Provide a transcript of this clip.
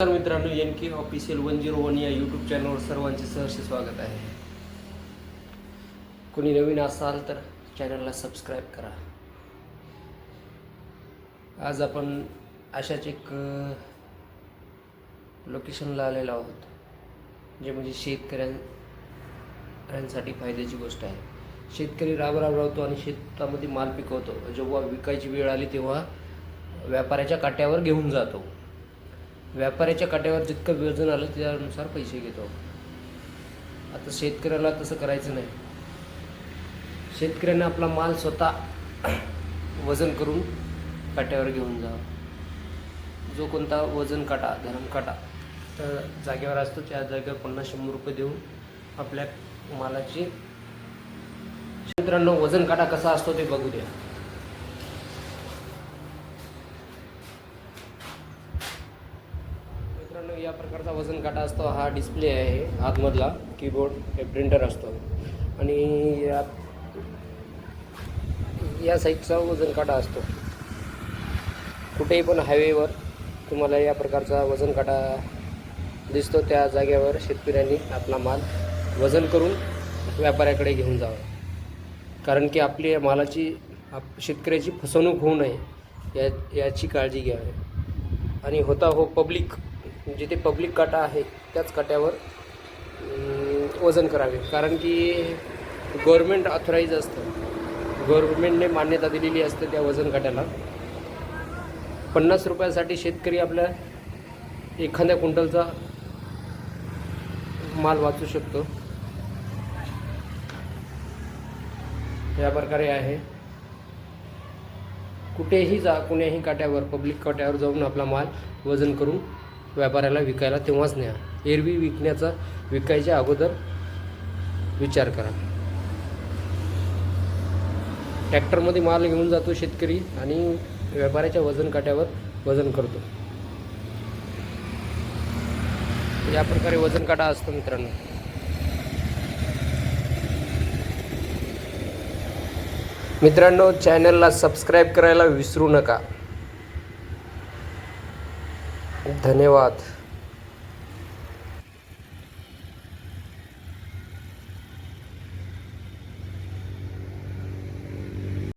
नमस्कार मित्रांनो N K official one zero one या यूट्यूब चॅनलवर सर्वांचे सहर्ष स्वागत आहे. कोणी नवीन असाल तर चॅनलला सबस्क्राईब करा. आज आपण अशाच एक लोकेशनला आलेलो आहोत जे म्हणजे शेतकऱ्यांसाठी फायद्याची गोष्ट आहे. शेतकरी राब राब राबतो आणि शेतामध्ये माल पिकवतो. जेव्हा विकायची वेळ आली तेव्हा व्यापाऱ्याच्या काट्यावर घेऊन जातो. व्यापाऱ्याच्या काट्यावर जितकं व्यजन आलं त्यानुसार पैसे घेतो. आता शेतकऱ्याला तसं करायचं नाही. शेतकऱ्यांना आपला माल स्वतः वजन करून काट्यावर घेऊन जावा जो कोणता वजन काटा गरम काटा त्या जागेवर असतो त्या जागेवर पन्नास शंभर रुपये देऊन आपल्या मालाची. मित्रांनो वजन काटा कसा असतो ते बघू द्या. मित्रांनो या प्रकारचा वजन काटा असतो हा डिस्प्ले आहे आतमधला कीबोर्ड हे प्रिंटर असतो. आणि या या साईजचा वजन काटा असतो. कुठेही पण हायवेवर तुम्हाला या प्रकारचा वजन काटा दिसतो त्या जागेवर शेतकऱ्यांनी आपला माल वजन करून व्यापाऱ्याकडे घेऊन जावा. कारण की आपली मालाची आप शेतकऱ्याची फसवणूक होऊ नये या याची काळजी घ्यावी. आणि होता हो पब्लिक जिथे पब्लिक काटा आहे त्याच काट्यावर वजन करावे. कारण की गव्हर्मेंट ऑथराईज असतं. गव्हर्मेंटने मान्यता दिलेली असते त्या वजन काट्याला. पन्नास रुपयासाठी शेतकरी आपल्या एखाद्या क्विंटलचा माल वाचू शकतो. या प्रकारे आहे. कुठेही जा कुण्याही काट्यावर पब्लिक काट्यावर जाऊन आपला माल वजन करून व्यापाऱ्याला विकायला तेव्हाच न्या. एरवी विकण्याचा विकायच्या अगोदर विचार करा. ट्रॅक्टरमध्ये माल घेऊन जातो शेतकरी आणि व्यापाऱ्याच्या वजन काट्यावर वजन करतो. या प्रकारे वजन काटा असतो मित्रांनो. मित्रांनो चॅनलला सबस्क्राईब करायला विसरू नका. धन्यवाद.